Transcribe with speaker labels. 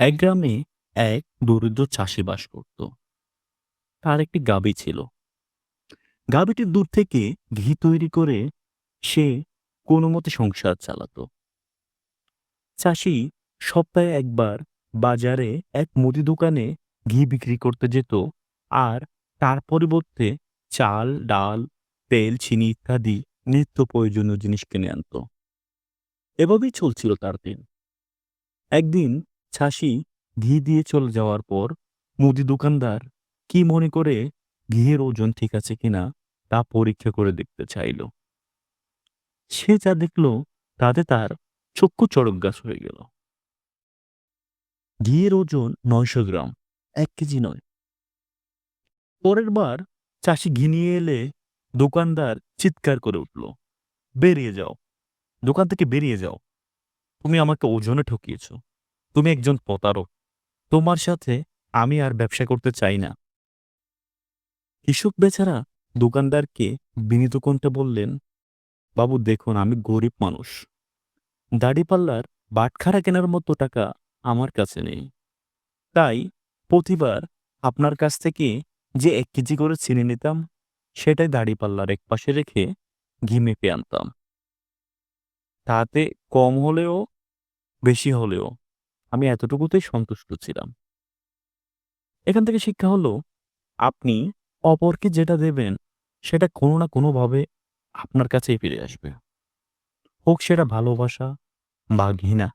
Speaker 1: এক গ্রামে এক দরিদ্র চাষি বাস করত। তার একটি গাবি ছিল। গাভীটির দূর থেকে ঘি তৈরি করে সে কোনো মতে সংসার চালাতো। চাষি সপ্তাহে একবার বাজারে এক মুদি দোকানে ঘি বিক্রি করতে যেত আর তার পরিবর্তে চাল, ডাল, তেল, চিনি ইত্যাদি নিত্য প্রয়োজনীয় জিনিস কিনে আনতো। এভাবেই চলছিল তার দিন। একদিন চাষি ঘি দিয়ে চলে যাওয়ার পর মুদি দোকানদার কি মনে করে ঘিয়ের ওজন ঠিক আছে কিনা তা পরীক্ষা করে দেখতে চাইল। সে যা দেখল তাতে তার চক্ষু চড়ক গাছ হয়ে গেল। ঘিয়ের ওজন নয়শো গ্রাম, এক কেজি নয়। পরের বার চাষি ঘি নিয়ে এলে দোকানদার চিৎকার করে উঠল, বেরিয়ে যাও, দোকান থেকে বেরিয়ে যাও। তুমি আমাকে ওজনে ঠকিয়েছ। তুমি একজন প্রতারক। তোমার সাথে আমি আর ব্যবসা করতে চাই না। কৃষক বেচারা দোকানদারকে বিনীত কণ্ঠে বললেন, বাবু, দেখুন, আমি গরিব মানুষ। দাড়িপাল্লার বাটখারা কেনার মতো টাকা আমার কাছে নেই। তাই প্রতিবার আপনার কাছ থেকে যে এক কেজি করে চিনি নিতাম, সেটাই দাড়িপাল্লার এক পাশে রেখে ঘি মেপে আনতাম। তাতে কম হলেও, বেশি হলেও আমি এতটুকুতেই সন্তুষ্ট ছিলাম। এখান থেকে শিক্ষা হলো, আপনি অপরকে যেটা দেবেন, সেটা কোনো না কোনোভাবে আপনার কাছেই ফিরে আসবে। হোক সেটা ভালোবাসা বা ঘৃণা।